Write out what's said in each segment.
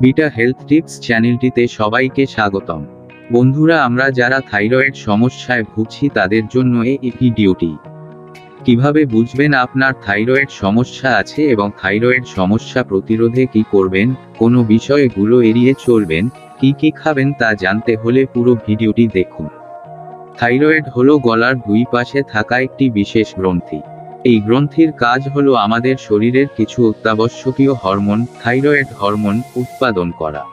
Beta health tips চ্যানেলটিতে সবাইকে স্বাগতম। বন্ধুরা, আমরা যারা থাইরয়েড সমস্যায় ভুগছি তাদের জন্য এই ভিডিওটি। কীভাবে বুঝবেন আপনার থাইরয়েড সমস্যা আছে এবং থাইরয়েড সমস্যা প্রতিরোধে কি করবেন, কোনো বিষয়গুলো এড়িয়ে চলবেন, কি কি খাবেন তা জানতে হলে পুরো ভিডিওটি দেখুন। থাইরয়েড হলো গলার দুই পাশে থাকা একটি বিশেষ গ্রন্থি। এই গ্রন্থির কাজ হলো আমাদের শরীরের কিছু অত্যাবশ্যকীয় হরমোন, থাইরয়েড হরমোন, উৎপাদন করা।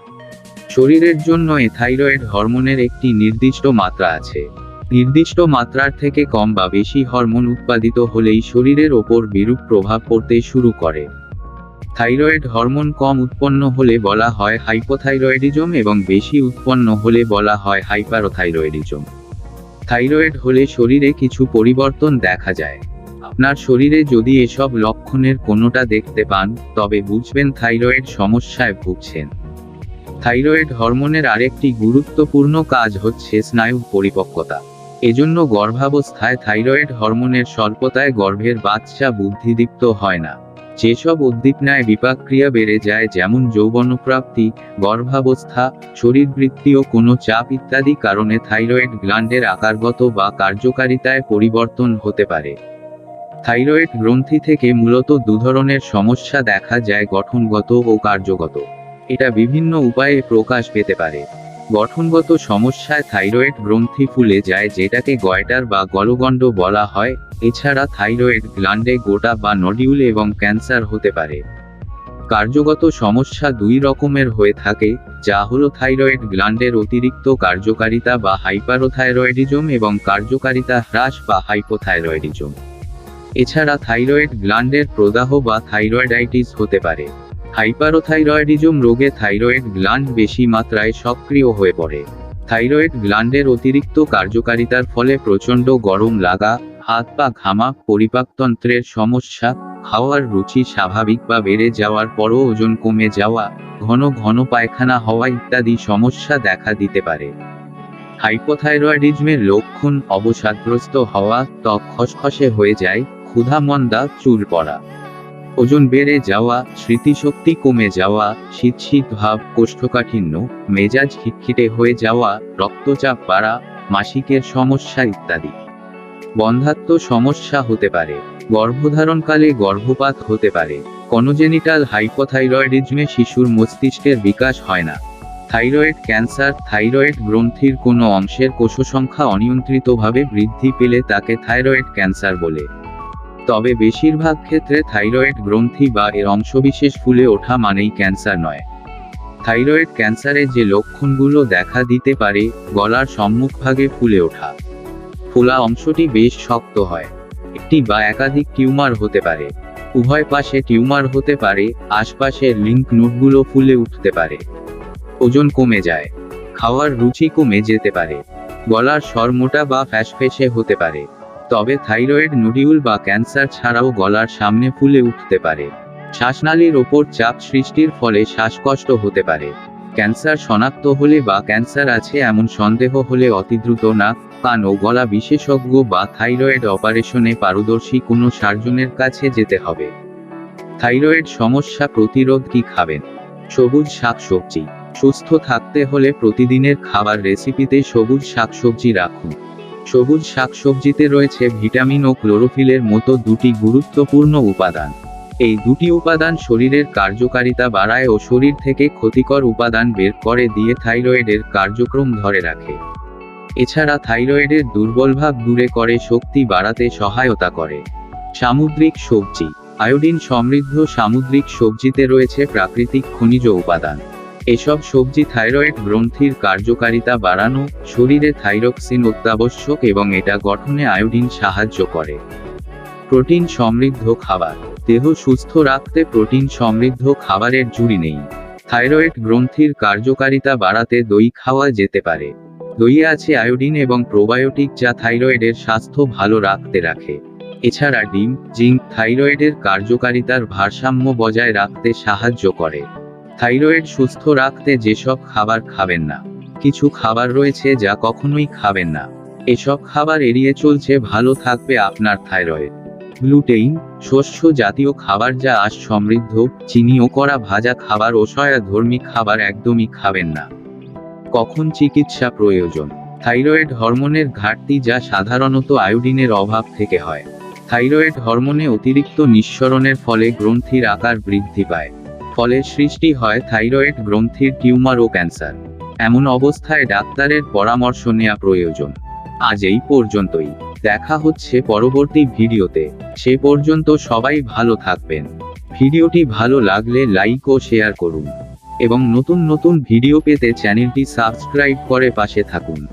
শরীরের জন্য এই থাইরয়েড হরমোনের একটি নির্দিষ্ট মাত্রা আছে। নির্দিষ্ট মাত্রার থেকে কম বা বেশি হরমোন উৎপাদিত হলেই শরীরের ওপর বিরূপ প্রভাব পড়তে শুরু করে। থাইরয়েড হরমোন কম উৎপন্ন হলে বলা হয় হাইপোথাইরয়েডিজম এবং বেশি উৎপন্ন হলে বলা হয় হাইপারোথাইরয়েডিজম। থাইরয়েড হলে শরীরে কিছু পরিবর্তন দেখা যায়। আপনার শরীরে যদি এসব লক্ষণের কোনোটা দেখতে পান, তবে বুঝবেন থাইরয়েড সমস্যায় ভুগছেন। থাইরয়েড হরমোনের আরেকটি গুরুত্বপূর্ণ কাজ হচ্ছে স্নায়ু পরিপক্কতা। এজন্য গর্ভাবস্থায় থাইরয়েড হরমোনের স্বল্পতায় গর্ভের বাচ্চা বুদ্ধিদীপ্ত হয় না। যেসব উদ্দীপনায় বিপাকক্রিয়া বেড়ে যায়, যেমন যৌবনপ্রাপ্তি, গর্ভাবস্থা, শরীরবৃত্তি ও কোনো চাপ ইত্যাদি কারণে থাইরয়েড গ্ল্যান্ডের আকারগত বা কার্যকারিতায় পরিবর্তন হতে পারে। থাইরয়েড গ্রন্থি থেকে মূলত দুধরনের সমস্যা দেখা যায়, গঠনগত ও কার্যগত। এটা বিভিন্ন উপায়ে প্রকাশ পেতে পারে। গঠনগত সমস্যায় থাইরয়েড গ্রন্থি ফুলে যায়, যেটাকে গয়টার বা গলগণ্ড বলা হয়। এছাড়া থাইরয়েড গ্ল্যান্ডে গোটা বা নডিউল এবং ক্যান্সার হতে পারে। কার্যগত সমস্যা দুই রকমের হয়ে থাকে, যা হলো থাইরয়েড গ্ল্যান্ডের অতিরিক্ত কার্যকারিতা বা হাইপারোথাইরয়েডিজম এবং কার্যকারিতা হ্রাস বা হাইপোথাইরয়েডিজম। এছাড়া থাইরয়েড গ্ল্যান্ডের প্রদাহ বা থাইরয়েডাইটিস হতে পারে। হাইপারোথাইরয়েডিজম রোগে থাইরয়েড গ্ল্যান্ড বেশি মাত্রায় সক্রিয় হয়ে পড়ে। থাইরয়েড গ্ল্যান্ডের অতিরিক্ত কার্যকারিতার ফলে প্রচণ্ড গরম লাগা, হাত পা ঘামা, পরিপাকতন্ত্রের সমস্যা, খাওয়ার রুচি স্বাভাবিক বা বেড়ে যাওয়ার পরও ওজন কমে যাওয়া, ঘন ঘন পায়খানা হওয়া ইত্যাদি সমস্যা দেখা দিতে পারে। হাইপোথাইরয়েডিজমের লক্ষণ অবসাদগ্রস্ত হওয়া ত্বক খসখসে হয়ে যায় ক্ষুধামন্দা চুল পড়া। ওজন বেড়ে যাওয়া, স্মৃতিশক্তি কমে যাওয়া শীত শীত ভাব, কোষ্ঠকাঠিন্য, মেজাজ খিটখিটে হয়ে যাওয়া, রক্তচাপ বাড়া, মাসিকের সমস্যা ইত্যাদি। বন্ধাত্ম সমস্যা হতে পারে। গর্ভধারণকালে গর্ভপাত হতে পারে। কনোজেনিটাল হাইপোথাইরয়েডিজমে শিশুর মস্তিষ্কের বিকাশ হয় না। থাইরয়েড ক্যান্সার, থাইরয়েড গ্রন্থির কোনো অংশের কোষসংখ্যা অনিয়ন্ত্রিতভাবে বৃদ্ধি পেলে তাকে থাইরয়েড ক্যান্সার বলে। তবে বেশিরভাগ ক্ষেত্রে থাইরয়েড গ্রন্থি বা এর অংশবিশেষ ফুলে ওঠা মানেই ক্যান্সার নয়। থাইরয়েড ক্যান্সারে যে লক্ষণগুলো দেখা দিতে পারে, গলার সম্মুখভাগে ফুলে ওঠা। ফোলা অংশটি বেশ শক্ত হয়। একটি বা একাধিক টিউমার হতে পারে। উভয় পাশে টিউমার হতে পারে, আশপাশের লিঙ্ক নোটগুলো ফুলে উঠতে পারে। ওজন কমে যায়। খাওয়ার রুচি কমে যেতে পারে। গলার স্বর মোটা বা ফ্যাসফেসে হতে পারে। তবে থাইরয়েড নডিউল বা ক্যান্সার ছাড়াও গলার সামনে ফুলে উঠতে পারে। শ্বাসনালীর ওপর চাপ সৃষ্টির ফলে শ্বাসকষ্ট হতে পারে। ক্যান্সার শনাক্ত হলে বা ক্যান্সার আছে এমন সন্দেহ হলে অতিদ্রুত নাক, কান ও গলা বিশেষজ্ঞ বা থাইরয়েড অপারেশনে পারদর্শী কোনো সার্জনের কাছে যেতে হবে। থাইরয়েড সমস্যা প্রতিরোধ কি খাবেন? সবুজ শাকসবজি। সুস্থ থাকতে হলে প্রতিদিনের খাবার রেসিপিতে সবুজ শাকসবজি রাখুন। সবুজ শাকসবজিতে রয়েছে ভিটামিন ও ক্লোরোফিলের মতো দুটি গুরুত্বপূর্ণ উপাদান। এই দুটি উপাদান শরীরের কার্যকারিতা বাড়ায় ও শরীর থেকে ক্ষতিকর উপাদান বের করে, দিয়ে থাইরয়েডের কার্যক্রম ধরে রাখে। এছাড়া থাইরয়েডের দুর্বলভাব দূরে করে, শক্তি বাড়াতে সহায়তা করে। সামুদ্রিক সবজি। আয়োডিন সমৃদ্ধ সামুদ্রিক সবজিতে রয়েছে প্রাকৃতিক খনিজ উপাদান। এসব সবজি থাইরয়েড গ্রন্থির কার্যকারিতা বাড়ানো, শরীরে থাইরক্সিন অত্যাবশ্যক এবং এটা গঠনে আয়োডিন সাহায্য করে। প্রোটিন সমৃদ্ধ খাবার। দেহ সুস্থ রাখতে প্রোটিন সমৃদ্ধ খাবারের জুড়ি নেই। থাইরয়েড গ্রন্থির কার্যকারিতা বাড়াতে দই খাওয়া যেতে পারে। দইয়ে আছে আয়োডিন এবং প্রোবায়োটিক যা থাইরয়েডের স্বাস্থ্য ভালো রাখতে রাখে। এছাড়া ডিম, জিঙ্ক থাইরয়েডের কার্যকারিতার ভারসাম্য বজায় রাখতে সাহায্য করে। থাইরয়েড সুস্থ রাখতে যেসব খাবার খাবেন না, কিছু খাবার রয়েছে যা কখনোই খাবেন না। এসব খাবার এড়িয়ে চলছে ভালো থাকবে আপনার থাইরয়েড। গ্লুটেইন, শস্য জাতীয় খাবার যা আঁশ সমৃদ্ধ চিনি ও করা ভাজা খাবার ও সয়াধর্মী খাবার একদমই খাবেন না। কখন চিকিৎসা প্রয়োজন? থাইরয়েড হরমোনের ঘাটতি যা সাধারণত আয়োডিনের অভাব থেকে হয়। থাইরয়েড হরমোনে অতিরিক্ত নিঃসরণের ফলে গ্রন্থির আকার বৃদ্ধি পায়। ফলে সৃষ্টি হয় থাইরয়েড গ্রন্থির টিউমার ও ক্যান্সার। এমন অবস্থায় ডাক্তারের পরামর্শ নেওয়া প্রয়োজন। আজ এই পর্যন্তই। দেখা হচ্ছে পরবর্তী ভিডিওতে। সে পর্যন্ত সবাই ভালো থাকবেন। ভিডিওটি ভালো লাগলে লাইক ও শেয়ার করুন। এবং নতুন নতুন ভিডিও পেতে চ্যানেলটি সাবস্ক্রাইব করে পাশে থাকুন।